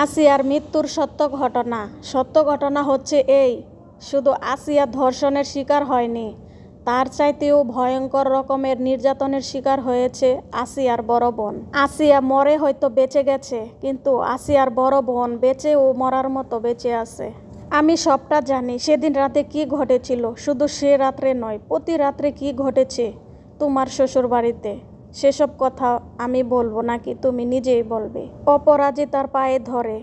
আসিয়ার মৃত্যুর সত্য ঘটনা। সত্য ঘটনা হচ্ছে এই, শুধু আসিয়া ধর্ষণের শিকার হয়নি, তার চাইতেও ভয়ঙ্কর রকমের নির্যাতনের শিকার হয়েছে আসিয়ার বড় বোন। আসিয়া মরে হয়তো বেঁচে গেছে, কিন্তু আসিয়ার বড় বোন বেঁচে ও মরার মতো বেঁচে আছে। আমি সবটা জানি, সেদিন রাতে কি ঘটেছিল, শুধু সে রাত্রে নয়, প্রতি রাত্রে কি ঘটেছে তোমার শ্বশুর বাড়িতে সেসব কথা আমি বলব নাকি তুমি নিজেই বলবে? অপরাজিতার পায়ে ধরে।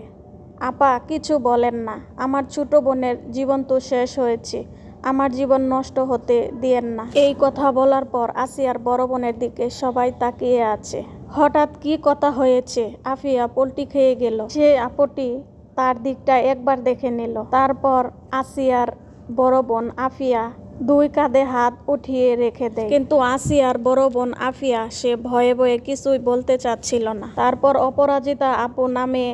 আপা, কিছু বলেন না। আমার ছোট বোনের জীবন তো শেষ হয়েছে। আমার জীবন নষ্ট হতে দিয়েন না। এই কথা বলার পর আসিয়ার বড় বোনের দিকে সবাই তাকিয়ে আছে। হঠাৎ কি কথা হয়েছে? আফিয়া পোলট্রি খেয়ে গেল। সে আপটি তার দিকটা একবার দেখে নিল। তারপর আসিয়ার বড় বোন আফিয়া দুই কাঁধে হাত উঠিয়ে রেখে দেয়। কিন্তু আসিয়ার বড় বোন আফিয়া, সে ভয়ে ভয়ে কিছুই বলতে চাচ্ছিল না। তারপর অপরাজিতা আপু নামে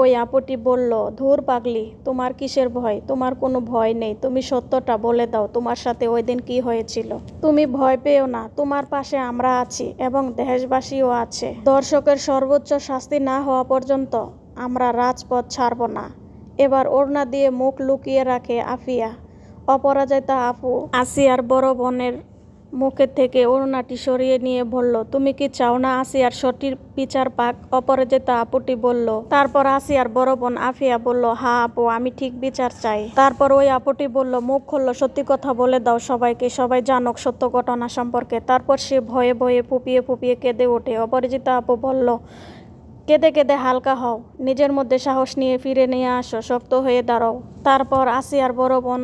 ওই আপুটি বলল, ধুর পাগলি, তোমার কিসের ভয়? তোমার কোনো ভয় নেই। তুমি সত্যটা বলে দাও, তোমার সাথে ওই দিন কি হয়েছিল? তুমি ভয় পেও না, তোমার পাশে আমরা আছি এবং দেশবাসীও আছে। দর্শকের সর্বোচ্চ শাস্তি না হওয়া পর্যন্ত আমরা রাজপথ ছাড়ব না। এবার ওড়না দিয়ে মুখ লুকিয়ে রাখে আফিয়া। অপরাজিতা আপু, আসিয়ার বড় বোনের মুখের থেকে অরুণাটি সরিয়ে নিয়ে বলল, তুমি কি চাও না আসিয়ার সঠিক বিচার পাক? অপরাজিতা আপুটি বলল, তারপর আসিয়ার বড় বোন আফিয়া বলল, হা আপু, আমি ঠিক বিচার চাই। তারপর ওই আপুটি বলল, মুখ খুললো, সত্যি কথা বলে দাও সবাইকে, সবাই জানুক সত্য ঘটনা সম্পর্কে। তারপর সে ভয়ে ভয়ে ফুপিয়ে ফুপিয়ে কেঁদে ওঠে। অপরাজিতা আপু বলল, কেঁদে কেঁদে হালকা হও, নিজের মধ্যে সাহস নিয়ে ফিরে নিয়ে আসো, শক্ত হয়ে দাঁড়াও। তারপর আসিয়ার বড় বোন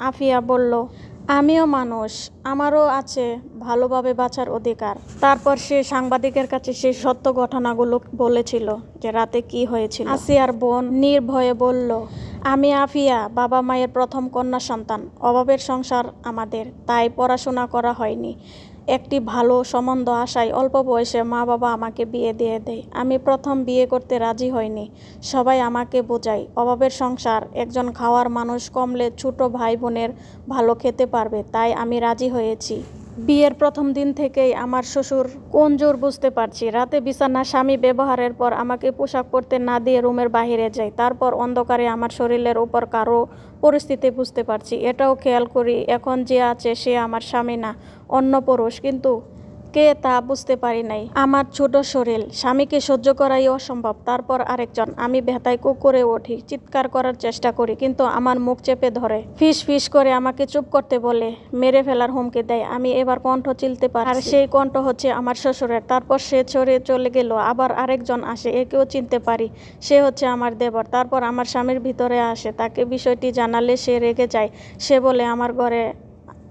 আফিয়া বলল, আমিও মানুষ, আমারও আছে ভালোভাবে বাঁচার অধিকার। তারপর সে সাংবাদিকের কাছে সেই সত্য ঘটনাগুলো বলেছিল যে রাতে কি হয়েছিল। আসিয়ার বোন নির্ভয়ে বলল, আমি আফিয়া, বাবা মায়ের প্রথম কন্যা সন্তান। অভাবের সংসার আমাদের, তাই পড়াশোনা করা হয়নি। একটি ভালো সম্বন্ধ আশায় অল্প বয়সে মা বাবা আমাকে বিয়ে দিয়ে দেয়। আমি প্রথম বিয়ে করতে রাজি হইনি। সবাই আমাকে বোঝায়, অভাবের সংসার, একজন খাওয়ার মানুষ কমলে ছোট ভাই বোনের ভালো খেতে পারবে, তাই আমি রাজি হয়েছি। বিয়ের প্রথম দিন থেকেই আমার শ্বশুর, কোন জোর বুঝতে পারছি? রাতে বিছানা স্বামী ব্যবহারের পর আমাকে পোশাক পরতে না দিয়ে রুমের বাহিরে যাই। তারপর অন্ধকারে আমার শরীরের উপর কারও পরিস্থিতি বুঝতে পারছি। এটাও খেয়াল করি, এখন যে আছে সে আমার স্বামী না, অন্য পুরুষ। কিন্তু কে তা বুঝতে পারি নাই। আমার ছোট শরীর, স্বামীকে সহ্য করাই অসম্ভব। তারপর আরেকজন, আমি ভেতায় কুকুরে উঠি, চিৎকার করার চেষ্টা করি, কিন্তু আমার মুখ চেপে ধরে। ফিস ফিস করে আমাকে চুপ করতে বলে, মেরে ফেলার হুমকি দেয়, আমি এবার কণ্ঠ চিলতে পারি আর সেই কণ্ঠ হচ্ছে আমার শ্বশুরের। তারপর সে চড়ে চলে গেল, আবার আরেকজন আসে, একেও চিনতে পারি। সে হচ্ছে আমার দেবর। তারপর আমার স্বামীর ভিতরে আসে, তাকে বিষয়টি জানালে সে রেগে যায়। সে বলে, আমার ঘরে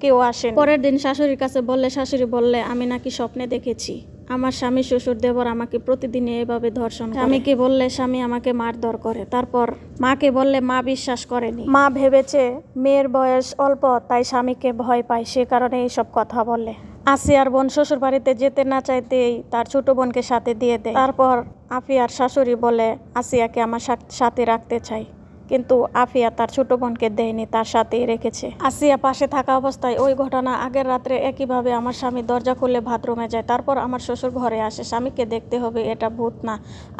কেউ আসেন পরের দিন শাশুড়ির কাছে বললে শাশুড়ি বললে আমি নাকি স্বপ্নে দেখেছি। আমার স্বামী শ্বশুর দেবর আমাকে প্রতিদিন এভাবে ধর্ষণ স্বামীকে বললে স্বামী আমাকে মারধর করে। তারপর মাকে বললে মা বিশ্বাস করেনি। মা ভেবেছে মেয়ের বয়স অল্প তাই স্বামীকে ভয় পায় সে কারণে এইসব কথা বলে। আসিয়ার বোন শ্বশুর বাড়িতে যেতে না চাইতেই তার ছোট বোনকে সাথে দিয়ে দেয়। তারপর আফিয়ার শাশুড়ি বলে আসিয়াকে আমার সাথ- সাথে রাখতে চাই। কিন্তু আফিয়া তার ছোট বোনকে দেয়নি, তার সাথেই রেখেছে। আসিয়া পাশে থাকা অবস্থায় ওই ঘটনা আগের রাত্রে একইভাবে আমার স্বামী দরজা খুলে বাথরুমে যায়, তারপর আমার শ্বশুর ঘরে আসে। স্বামীকে দেখতে হবে এটা ভূত না,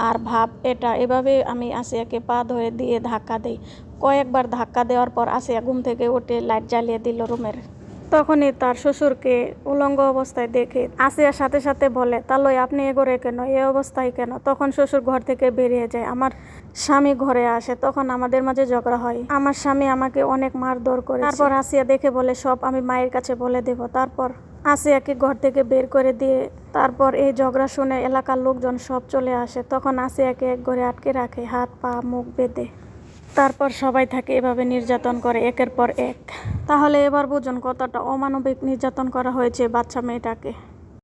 আর ভাব এটা। এভাবে আমি আসিয়াকে পা ধরে দিয়ে ধাক্কা দেই। কয়েকবার ধাক্কা দেওয়ার পর আসিয়া ঘুম থেকে উঠে লাইট জ্বালিয়ে দিল রুমের। তখনই তার শ্বশুরকে উলঙ্গ অবস্থায় দেখে আসিয়ার সাথে সাথে বলে, তালই, আপনি এগোরে কেন? এ অবস্থায় কেন? তখন শ্বশুর ঘর থেকে বেরিয়ে যায়। আমার স্বামী ঘরে আসে, তখন আমাদের মাঝে ঝগড়া হয়। আমার স্বামী আমাকে অনেক মার মারধর করে তারপর আসিয়া দেখে বলে, সব আমি মায়ের কাছে বলে দেব। তারপর আসিয়াকে ঘর থেকে বের করে দিয়ে, তারপর এই ঝগড়া শুনে এলাকার লোকজন সব চলে আসে। তখন আসিয়াকে এক ঘরে আটকে রাখে, হাত, পা, মুখ বেঁধে। তারপর সবাই থাকে এভাবে নির্যাতন করে, একের পর এক। তাহলে এবার বুঝুন কতটা অমানবিক নির্যাতন করা হয়েছে বাচ্চা মেয়েটাকে।